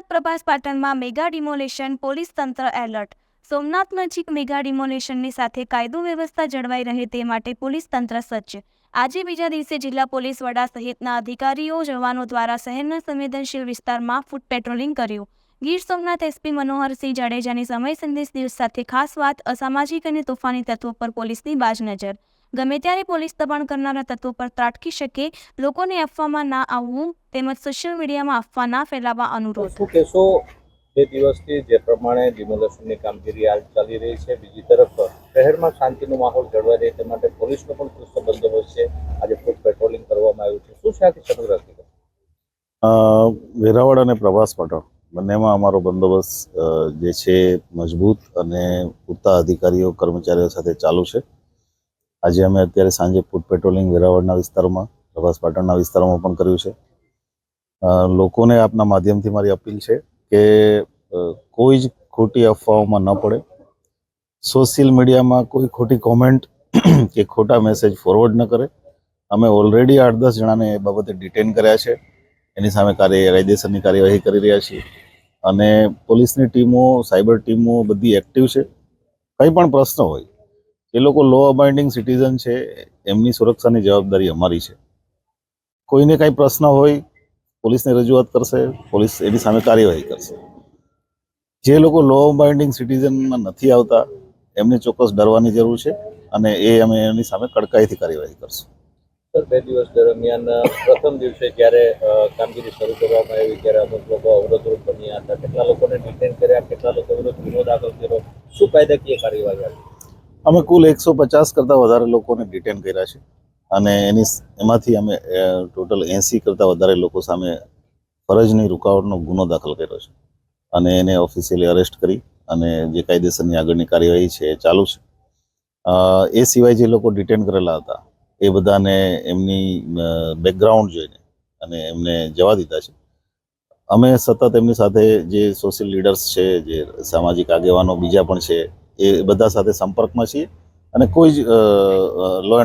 સોમનાથ પ્રભાસ પાટણમાં mega demolition police તંત્ર alert. Somnath નજીક મેગા ડિમોલેશનની સાથે કાયદો વ્યવસ્થા જળવાઈ રહે તે માટે પોલીસ તંત્ર સજ્જ. આજે બીજા દિવસે જિલ્લા પોલીસ વડા સહિતના અધિકારીઓ જવાનો દ્વારા શહેરના સંવેદનશીલ વિસ્તારમાં ફૂટ પેટ્રોલિંગ કર્યું. ગીર સોમનાથ એસપી મનોહરસિંહ જાડેજાની સમય સંદેશ દિવસ સાથે ખાસ વાત અસામાજિક અને તોફાની તત્વો પર પોલીસની બાજ નજર. ગમે ત્યારે પોલીસ દબાણ કરનારા તત્વો પર ત્રાટકી શકે, લોકોને અફવામાં ના આવવું તેમજ સોશિયલ મીડિયામાં અફવા ના ફેલાવવા અનુરોધ. શું કહેશો બે દિવસથી જે પ્રમાણે ડિમોલેશનની કામગીરી હાલ ચાલી રહી છે? બીજી તરફ શહેરમાં શાંતિનો માહોલ જળવાઈ રહે તે માટે પોલીસનો પણ ચુસ્ત બંદોબસ્ત છે. આજે ફૂટ પેટ્રોલિંગ કરવામાં આવ્યું છે. શું છે આથી સમગ્ર હકીકત વેરાવળ અને પ્રવાસ પાટણ બંનેમાં અમારો બંદોબસ્ત જે છે મજબૂત અને પૂરતા અધિકારીઓ કર્મચારીઓ સાથે ચાલુ છે. આજે અમે અત્યારે સાંજે ફૂડ પેટ્રોલિંગ વેરાવળના વિસ્તારોમાં પ્રભાસ પાટણના વિસ્તારોમાં પણ કર્યું છે. લોકોને આપના માધ્યમથી મારી અપીલ છે કે કોઈ જ ખોટી અફવાઓમાં ન પડે. સોશિયલ મીડિયામાં કોઈ ખોટી કોમેન્ટ કે ખોટા મેસેજ ફોરવર્ડ ન કરે. અમે ઓલરેડી આઠ દસ જણાને એ બાબતે ડિટેન કર્યા છે. એની સામે કાર્ય, કાયદેસરની કાર્યવાહી કરી રહ્યા છીએ. અને પોલીસની ટીમો, સાયબર ટીમો બધી એક્ટિવ છે. કંઈ પણ પ્રશ્ન હોય, એ લોકો લો અબાઇન્ડિંગ સિટીઝન છે. એમની સુરક્ષાની જવાબદારી અમારી છે. કોઈને કાંઈ પ્રશ્ન હોય પોલીસને રજૂઆત કરશે પોલીસ એની સામે કાર્યવાહી કરશે. જે લોકો લો બાઇન્ડિંગ સિટીઝનમાં નથી આવતા એમને ચોક્કસ ડરવાની જરૂર છે અને એ અમે એની સામે કડકાઈથી કાર્યવાહી કરશું. સર બે દિવસ દરમિયાન પ્રથમ દિવસે જ્યારે કામગીરી શરૂ કરવામાં આવી ત્યારે અમુક લોકો અવરોધરૂપ બન્યા હતા? કેટલા લોકોને ડિટેન કર્યા? કેટલા લોકો વિરુદ્ધ ગુનો દાખલ કર્યો? શું કાયદાકીય કાર્યવાહી આવી? અમે કુલ એકસો પચાસ કરતાં વધારે લોકોને ડિટેન કર્યા છે. અને એની એમાંથી અમે ટોટલ એંસી કરતાં વધારે લોકો સામે ફરજની રૂકાવટનો ગુનો દાખલ કર્યો છે. અને એને ઓફિશિયલી અરેસ્ટ કરી અને જે કાયદેસરની આગળની કાર્યવાહી છે એ ચાલુ છે. એ સિવાય જે લોકો ડિટેન કરેલા હતા, એ બધાને એમની બેકગ્રાઉન્ડ જોઈને અને એમને જવા દીધા છે. અમે સતત એમની સાથે જે સોશિયલ લીડર્સ છે, જે સામાજિક આગેવાનો બીજા પણ છે, એ બધા સાથે સંપર્કમાં છીએ અને કોઈ જ લો એન્ડ